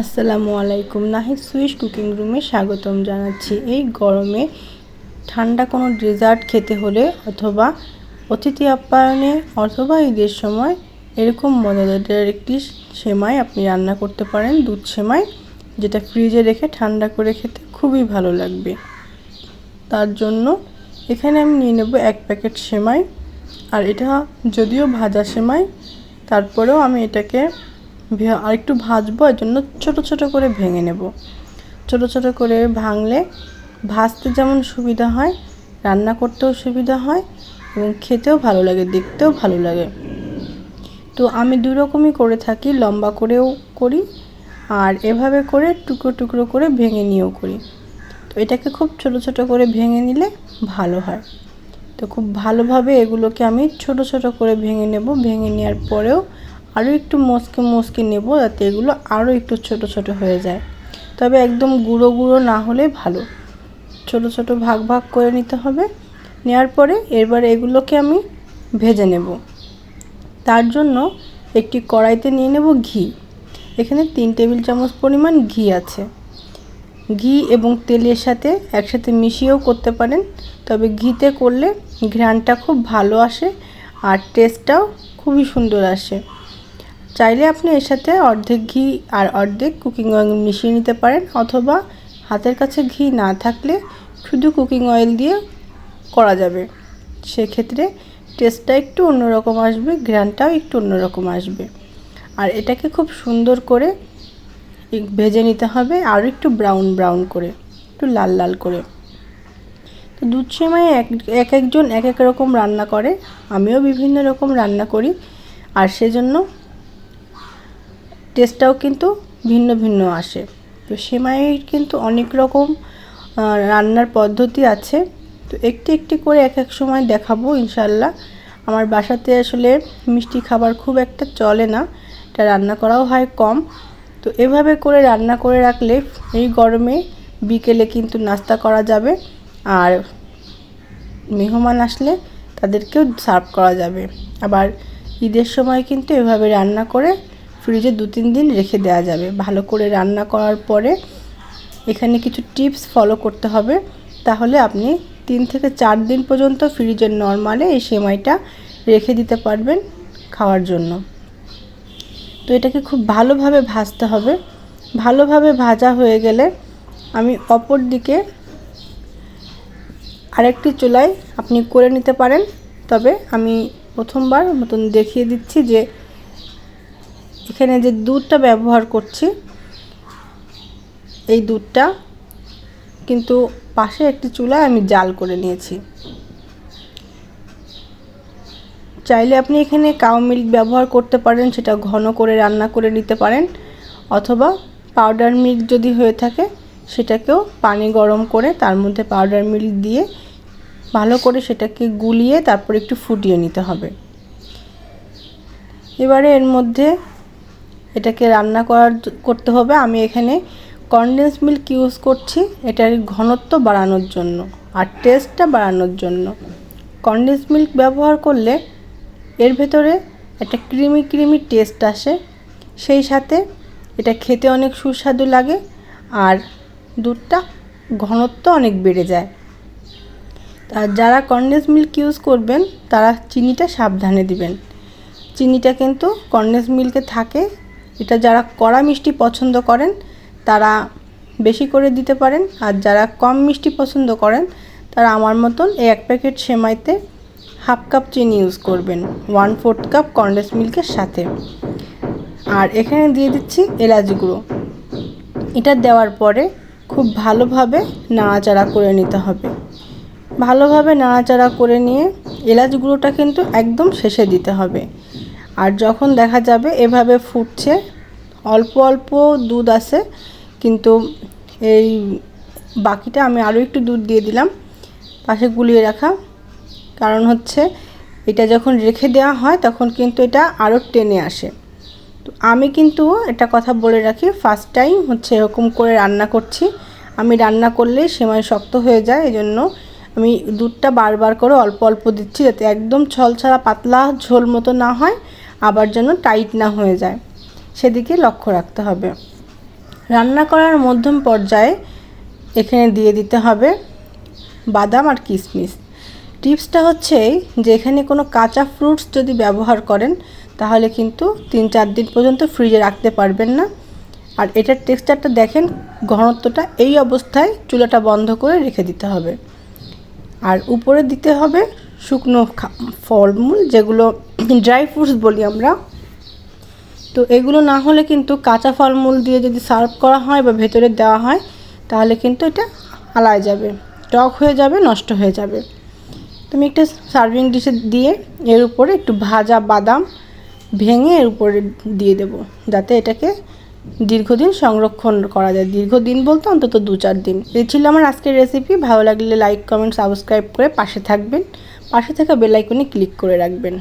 আসসালামু আলাইকুম। Nahid Swiss cooking রুমে স্বাগতম জানাচ্ছি। এই গরমে ঠান্ডা কোনো ডেজার্ট খেতে হলে অথবা অতিথি আপ্যায়নে অথবা ঈদের সময় এরকম মজাদার একটি সেমাই আপনি রান্না করতে পারেন, দুধ সেমাই, যেটা ফ্রিজে রেখে ঠান্ডা করে খেতে খুবই ভালো লাগবে। তার জন্য এখানে আমি নিয়ে নেব এক প্যাকেট সেমাই, আর এটা যদিও ভাজা সেমাই, তারপরেও আমি এটাকে আর একটু ভাজবো এর জন্য ছোটো ছোটো করে ভেঙে নেব। ছোটো ছোটো করে ভাঙলে ভাজতে যেমন সুবিধা হয়, রান্না করতেও সুবিধা হয় এবং খেতেও ভালো লাগে, দেখতেও ভালো লাগে। তো আমি দু রকমই করে থাকি, লম্বা করেও করি আর এভাবে করে টুকরো টুকরো করে ভেঙে নিয়েও করি। তো এটাকে খুব ছোট ছোট করে ভেঙে নিলে ভালো হয়। তো খুব ভালোভাবে এগুলোকে আমি ছোট ছোট করে ভেঙে নেব, ভেঙে নেওয়ার পরেও আরও একটু মস্কে মস্কে নেব যাতে এগুলো আরও একটু ছোট ছোট হয়ে যায়। তবে একদম গুঁড়ো গুঁড়ো না হলে ভালো। ছোট ছোট ভাগ ভাগ করে নিতে হবে। নেওয়ার পরে এবার এগুলোকে আমি ভেজে নেব। তার জন্য একটি কড়াইতে নিয়ে নেব ঘি। এখানে তিন টেবিল চামচ পরিমাণ ঘি আছে। ঘি এবং তেলের সাথে একসাথে মিশিয়েও করতে পারেন। তবে ঘিতে করলে ঘ্রাণটা খুব ভালো আসে আর টেস্টটাও খুবই সুন্দর আসে। চাইলে আপনি এর সাথে অর্ধেক ঘি আর অর্ধেক কুকিং অয়েল মিশিয়ে নিতে পারেন, অথবা হাতের কাছে ঘি না থাকলে শুধু কুকিং অয়েল দিয়ে করা যাবে। সেক্ষেত্রে টেস্টটা একটু অন্যরকম আসবে ঘ্রানটাও একটু অন্যরকম আসবে। আর এটাকে খুব সুন্দর করে ভেজে নিতে হবে, আর একটু ব্রাউন ব্রাউন করে, একটু লাল লাল করে। তো দুধ সেমাই এক এক একজন এক এক রকম রান্না করে, আমিও বিভিন্ন রকম রান্না করি, আর সেজন্য টেস্টটাও কিন্তু ভিন্ন ভিন্ন আসে। তো সেমাইয়ের কিন্তু অনেক রকম রান্নার পদ্ধতি আছে। তো একটি একটি করে এক এক সময় দেখাবো ইনশাল্লাহ আমার বাসাতে আসলে মিষ্টি খাবার খুব একটা চলে না। এটা রান্না করাও হয় কম। তো এভাবে করে রান্না করে রাখলে এই গরমে বিকেলে কিন্তু নাস্তা করা যাবে। আর মেহমান আসলে তাদেরকেও সার্ভ করা যাবে। আবার ঈদের সময় কিন্তু এভাবে রান্না করে ফ্রিজে দু, তিন দিন রেখে দেওয়া যাবে। ভালো করে রান্না করার পরে এখানে কিছু টিপস ফলো করতে হবে। তাহলে আপনি তিন থেকে চার দিন পর্যন্ত ফ্রিজের নর্মালে এই সেমাইটা রেখে দিতে পারবেন খাওয়ার জন্য। তো এটাকে খুব ভালোভাবে ভাজতে হবে। ভালোভাবে ভাজা হয়ে গেলে আমি অপর দিকে আরেকটি চুলায় আপনি করে নিতে পারেন। তবে আমি প্রথমবার মতন দেখিয়ে দিচ্ছি যে এখানে যে দুধটা ব্যবহার করছি, এই দুধটা কিন্তু পাশে একটি চুলায় আমি জাল করে নিয়েছি। চাইলে আপনি এখানে কাউ মিল্ক ব্যবহার করতে পারেন, সেটা ঘন করে রান্না করে নিতে পারেন, অথবা পাউডার মিল্ক যদি হয়ে থাকে, সেটাকেও পানি গরম করে তার মধ্যে পাউডার মিল্ক দিয়ে ভালো করে সেটাকে গুলিয়ে তারপর একটু ফুটিয়ে নিতে হবে। এবারে এর মধ্যে এটাকে রান্না করার করতে হবে। আমি এখানে কনডেন্স মিল্ক ইউজ করছি। এটার ঘনত্ব বাড়ানোর জন্য আর টেস্টটা বাড়ানোর জন্য। কনডেন্স মিল্ক ব্যবহার করলে এর ভেতরে একটা ক্রিমি ক্রিমি টেস্ট আসে। সেই সাথে এটা খেতে অনেক সুস্বাদু লাগে আর দুধটা ঘনত্ব অনেক বেড়ে যায়। আর যারা কনডেন্স মিল্ক ইউজ করবেন, তারা চিনিটা সাবধানে দিবেন। চিনিটা কিন্তু কনডেন্স মিল্কে থাকে এটা যারা কড়া মিষ্টি পছন্দ করেন, তারা বেশি করে দিতে পারেন। আর যারা কম মিষ্টি পছন্দ করেন, তারা আমার মতন এই এক প্যাকেট সেমাইতে হাফ কাপ চিনি ইউজ করবেন। ওয়ান ফোর্থ কাপ কন্ডেন্স মিল্কের সাথে। আর এখানে দিয়ে দিচ্ছি এলাচ গুঁড়ো। এটা দেওয়ার পরে খুব ভালোভাবে নাড়াচাড়া করে নিতে হবে। ভালোভাবে নাড়াচাড়া করে নিয়ে এলাচ গুঁড়োটা কিন্তু একদম শেষে দিতে হবে। আর যখন দেখা যাবে এভাবে ফুটছে, অল্প অল্প দুধ আছে, কিন্তু এই বাকিটা আমি আরও একটু দুধ দিয়ে দিলাম, পাশে গুলিয়ে রাখা। কারণ হচ্ছে এটা যখন রেখে দেওয়া হয়, তখন কিন্তু এটা আরও টেনে আসে। তো আমি কিন্তু একটা কথা বলে রাখি ফার্স্ট টাইম হচ্ছে এরকম করে রান্না করছি। আমি রান্না করলে সেমাই শক্ত হয়ে যায়, এই জন্য আমি দুধটা বারবার করে অল্প অল্প দিচ্ছি, যাতে একদম ছল ছাড়া পাতলা ঝোল মতো না হয়। আবার যেন টাইট না হয়ে যায়। সেদিকে লক্ষ্য রাখতে হবে। রান্না করার মধ্যম পর্যায়ে এখানে দিয়ে দিতে হবে বাদাম আর কিশমিশ টিপসটা হচ্ছে যে এখানে কোনো কাঁচা ফ্রুটস যদি ব্যবহার করেন, তাহলে কিন্তু তিন চার দিন পর্যন্ত ফ্রিজে রাখতে পারবেন না। আর এটার টেক্সচারটা দেখেন, ঘনত্বটা এই অবস্থায় চুলাটা বন্ধ করে রেখে দিতে হবে। আর উপরে দিতে হবে শুকনো ফলমূল যেগুলো ড্রাই ফ্রুটস বলি আমরা। তো এগুলো না হলে কিন্তু কাঁচা ফলমূল দিয়ে যদি সার্ভ করা হয় বা ভেতরে দেওয়া হয়, তাহলে কিন্তু এটা আলায় যাবে। টক হয়ে যাবে, নষ্ট হয়ে যাবে। তুমি একটা সার্ভিং ডিশে দিয়ে এর উপরে একটু ভাজা বাদাম ভেঙে এর উপরে দিয়ে দেব, যাতে এটাকে দীর্ঘদিন সংরক্ষণ করা যায়। দীর্ঘদিন বলতে অন্তত দু চার দিন। এই ছিল আমার আজকের রেসিপি ভালো লাগলে লাইক কমেন্ট সাবস্ক্রাইব করে পাশে থাকবেন। পাশে থাকা বেল আইকনে ক্লিক করে রাখবেন।